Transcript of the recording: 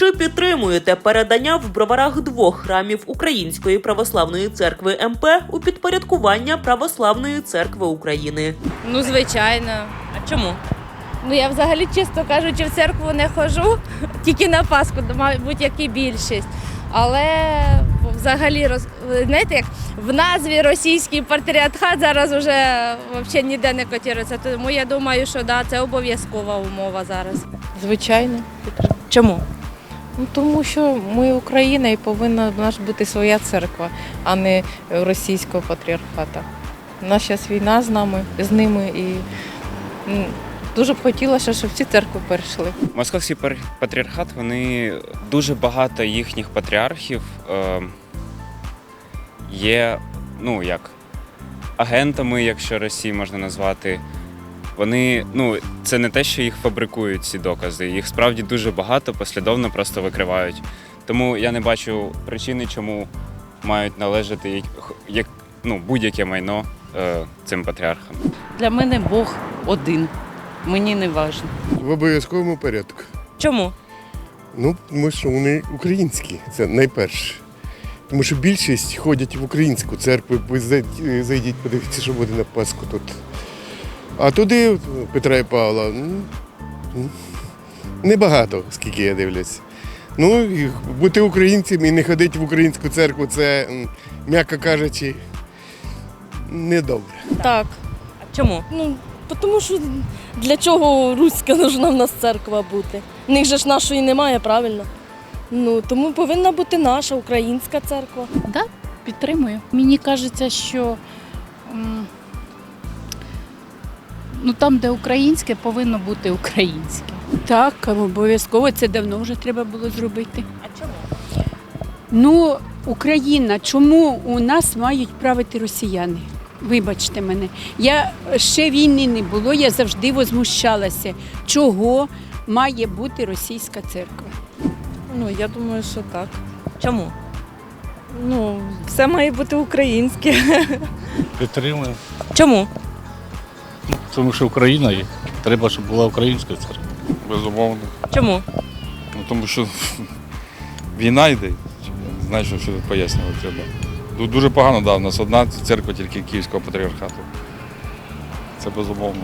Чи підтримуєте передання в броварах двох храмів Української православної церкви МП у підпорядкування Православної церкви України? Ну, звичайно. А чому? Ну я взагалі, чесно кажучи, в церкву не ходжу, тільки на Пасху, мабуть, як і більшість. Але взагалі роз... знаєте, як в назві російський патріархат зараз вже взагалі ніде не котирується. Тому я думаю, що да, це обов'язкова умова зараз. Звичайно. Чому? Ну, тому що ми Україна і повинна в нас бути своя церква, а не російського патріархата. У нас зараз війна з нами, з ними і дуже б хотілося, щоб всі церкви перейшли. Московський патріархат, вони дуже багато їхніх патріархів е, є, ну як, агентами, якщо Росії можна назвати. Вони, ну, це не те, що їх фабрикують ці докази. Їх справді дуже багато, послідовно просто викривають. Тому я не бачу причини, чому мають належати як, як, ну, будь-яке майно е, цим патріархам. Для мене Бог один. Мені не важливо. В обов'язковому порядку. Чому? Ну, тому що вони українські, це найперше. Тому що більшість ходять в українську церкву, зайдіть, подивіться, що буде на Пасху тут. А туди Петра і Павла м, м, небагато, скільки я дивлюсь. Ну, і бути українцем і не ходити в українську церкву, це, м'яко кажучи, недобре. Так. А чому? Ну, тому що для чого руська нужна в нас церква бути? В них же ж нашої немає, правильно? Ну, тому повинна бути наша українська церква. Да, підтримую. Мені кажеться, що ну, там, де українське, повинно бути українське. Так, обов'язково це давно вже треба було зробити. А чому? Ну, Україна, чому у нас мають правити росіяни? Вибачте мене. Я ще війни не було, я завжди возмущалася, чого має бути російська церква. Ну, я думаю, що так. Чому? Ну, все має бути українське. Підтримую. Чому? Тому що Україна є. Треба, щоб була українська церква. Безумовно. Чому? Ну, тому що війна йде. Знаєш, що тут пояснювати треба. Дуже погано, да, у нас одна церква тільки Київського патріархату. Це безумовно.